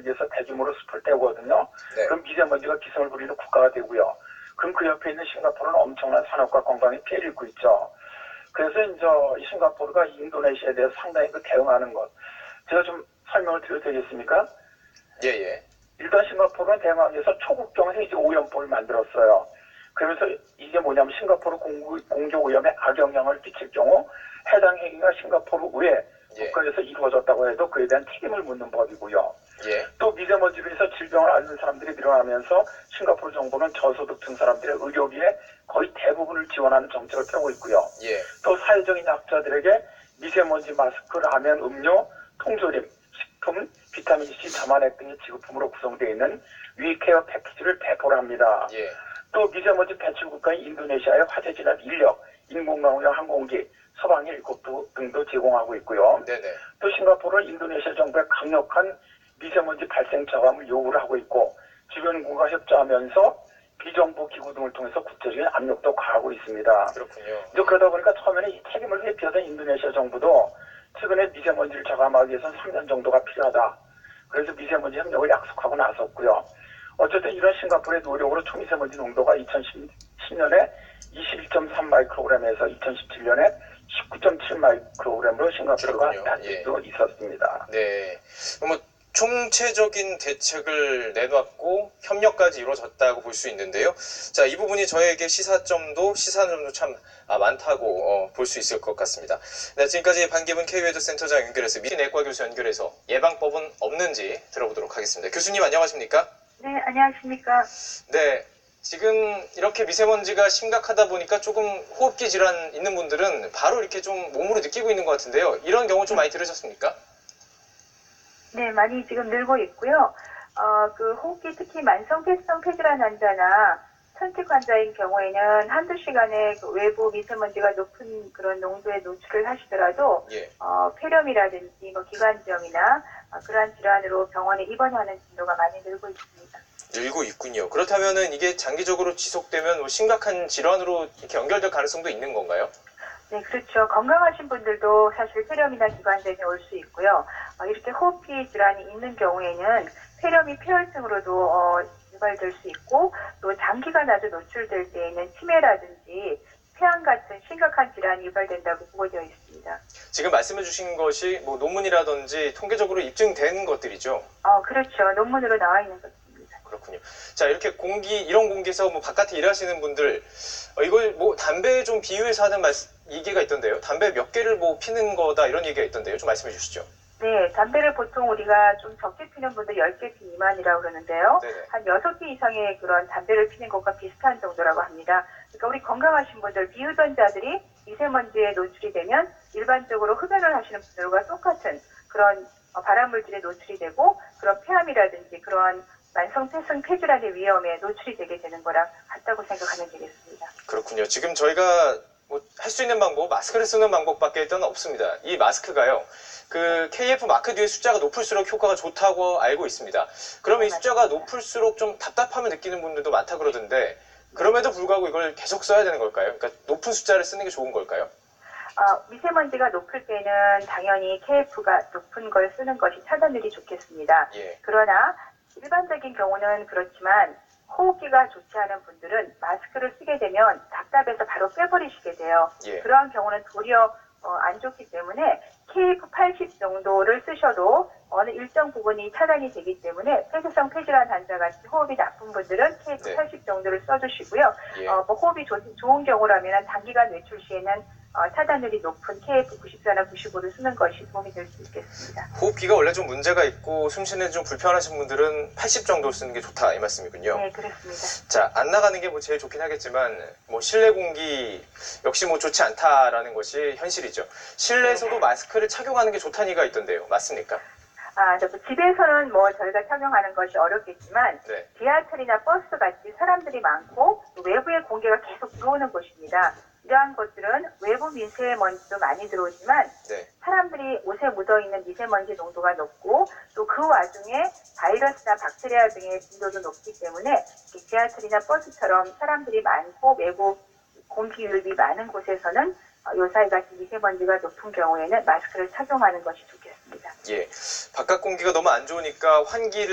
위해서 대규모로 숲을 떼거든요. 네. 그럼 미세먼지가 기승을 부리는 국가가 되고요. 그럼 그 옆에 있는 싱가포르는 엄청난 산업과 관광에 피해를 입고 있죠. 그래서 이제 이 싱가포르가 인도네시아에 대해서 상당히 그 대응하는 것. 제가 좀 설명을 드려도 되겠습니까? 예, 예. 일단 싱가포르는 대응하기 위해서 초국경 해지 오염법을 만들었어요. 그러면서 이게 뭐냐면 싱가포르 공구, 공조 오염에 악영향을 끼칠 경우 해당 행위가 싱가포르 외 예. 국가에서 이루어졌다고 해도 그에 대한 책임을 묻는 법이고요. 예. 또 미세먼지로 인해서 질병을 앓는 사람들이 늘어나면서 싱가포르 정부는 저소득층 사람들의 의료비의 거의 대부분을 지원하는 정책을 펴고 있고요. 예. 또 사회적인 약자들에게 미세먼지 마스크, 라면, 음료, 통조림, 식품, 비타민C, 자만액 등의 지급품으로 구성되어 있는 위케어 패키지를 배포를 합니다. 예. 또 미세먼지 배출 국가인 인도네시아의 화재 진압 인력, 인공광역 항공기, 소방의 일곱도 등도 제공하고 있고요. 네네. 또 싱가포르는 인도네시아 정부의 강력한 미세먼지 발생 저감을 요구를 하고 있고 주변국과 협조하면서 비정부 기구 등을 통해서 국제적인 압력도 가하고 있습니다. 그렇군요. 이제 그러다 보니까 처음에는 이 책임을 회피하던 인도네시아 정부도 최근에 미세먼지를 저감하기 위해서는 3년 정도가 필요하다. 그래서 미세먼지 협력을 약속하고 나섰고요. 어쨌든 이런 싱가포르의 노력으로 초미세먼지 농도가 2010년에 21.3 마이크로그램에서 2017년에 19.7 마이크로그램으로 싱가포르가. 낮을 예. 수 있었습니다. 네. 뭐 총체적인 대책을 내놨고 협력까지 이루어졌다고 볼 수 있는데요. 자, 이 부분이 저에게 시사점도 시사점도 참 아, 많다고 어, 볼 수 있을 것 같습니다. 네, 지금까지 반기문 KU에드 센터장 연결해서 미내과 교수 연결해서 예방법은 없는지 들어보도록 하겠습니다. 교수님 안녕하십니까? 네, 안녕하십니까. 네. 지금 이렇게 미세먼지가 심각하다 보니까 조금 호흡기 질환 있는 분들은 바로 이렇게 좀 몸으로 느끼고 있는 것 같은데요. 이런 경우 좀 많이 들으셨습니까? 네, 많이 지금 늘고 있고요. 어, 그 호흡기 특히 만성폐성 폐질환 환자나 천식 환자인 경우에는 한두 시간에 그 외부 미세먼지가 높은 그런 농도에 노출을 하시더라도 예. 어, 폐렴이라든지 뭐 기관지염이나 어, 그러한 질환으로 병원에 입원하는 빈도가 많이 늘고 있습니다. 늘고 있군요. 그렇다면은 이게 장기적으로 지속되면 뭐 심각한 질환으로 이렇게 연결될 가능성도 있는 건가요? 네, 그렇죠. 건강하신 분들도 사실 폐렴이나 기관지염이 올 수 있고요. 어, 이렇게 호흡기 질환이 있는 경우에는 폐렴이 폐혈증으로도 어, 유발될 수 있고 또 장기간 아주 노출될 때에는 치매라든지 폐암 같은 심각한 질환이 유발된다고 보고되어 있습니다. 지금 말씀해 주신 것이 뭐 논문이라든지 통계적으로 입증된 것들이죠. 어, 그렇죠. 논문으로 나와 있는 것입니다. 그렇군요. 자, 이렇게 공기, 이런 공기에서 뭐 바깥에 일하시는 분들, 어, 이걸 뭐 담배에 좀 비유해서 하는 말, 얘기가 있던데요. 담배 몇 개를 뭐 피는 거다 이런 얘기가 있던데요. 좀 말씀해 주시죠. 네, 담배를 보통 우리가 좀 적게 피는 분들 10개 피 미만이라고 그러는데요. 네네. 한 6개 이상의 그런 담배를 피는 것과 비슷한 정도라고 합니다. 그러니까 우리 건강하신 분들, 비유전자들이 미세먼지에 노출이 되면 일반적으로 흡연을 하시는 분들과 똑같은 그런 어, 발암물질에 노출이 되고 그런 폐암이라든지 그런 만성폐성 폐질환의 위험에 노출이 되게 되는 거랑 같다고 생각하면 되겠습니다. 그렇군요. 지금 저희가 뭐 할 수 있는 방법, 마스크를 쓰는 방법밖에 일단 없습니다. 이 마스크가요. 그 KF 마크 뒤에 숫자가 높을수록 효과가 좋다고 알고 있습니다. 그러면 이 숫자가 높을수록 좀 답답함을 느끼는 분들도 많다 그러던데 그럼에도 불구하고 이걸 계속 써야 되는 걸까요? 그러니까 높은 숫자를 쓰는 게 좋은 걸까요? 어, 미세먼지가 높을 때는 당연히 KF가 높은 걸 쓰는 것이 차단율이 좋겠습니다. 예. 그러나 일반적인 경우는 그렇지만 호흡기가 좋지 않은 분들은 마스크를 쓰게 되면 답답해서 바로 빼버리시게 돼요. 예. 그러한 경우는 도리어 어, 안 좋기 때문에 KF80 정도를 쓰셔도 어느 일정 부분이 차단이 되기 때문에 폐쇄성 폐질환 환자 같이 호흡이 나쁜 분들은 KF80 정도를 써주시고요. 예. 어, 뭐 호흡이 좋, 좋은 경우라면 단기간 외출 시에는 어, 차단율이 높은 KF94나 95를 쓰는 것이 도움이 될 수 있겠습니다. 호흡기가 원래 좀 문제가 있고 숨 쉬는 데좀 불편하신 분들은 80 정도 쓰는 게 좋다 이 말씀이군요. 네, 그렇습니다. 자, 안 나가는 게 뭐 제일 좋긴 하겠지만, 뭐 실내 공기 역시 뭐 좋지 않다라는 것이 현실이죠. 실내에서도 마스크를 착용하는 게 좋다는 얘기가 있던데요. 맞습니까? 아, 저 집에서는 뭐 저희가 착용하는 것이 어렵겠지만 네. 지하철이나 버스 같이 사람들이 많고 또 외부의 공기가 계속 들어오는 곳입니다. 이러한 것들은 외부 미세먼지도 많이 들어오지만 네. 사람들이 옷에 묻어 있는 미세먼지 농도가 높고 또 그 와중에 바이러스나 박테리아 등의 빈도도 높기 때문에 지하철이나 버스처럼 사람들이 많고 외부 공기 유입이 많은 곳에서는 어, 요사이 같은 미세먼지가 높은 경우에는 마스크를 착용하는 것이 좋겠습니다. 예. 바깥 공기가 너무 안 좋으니까 환기를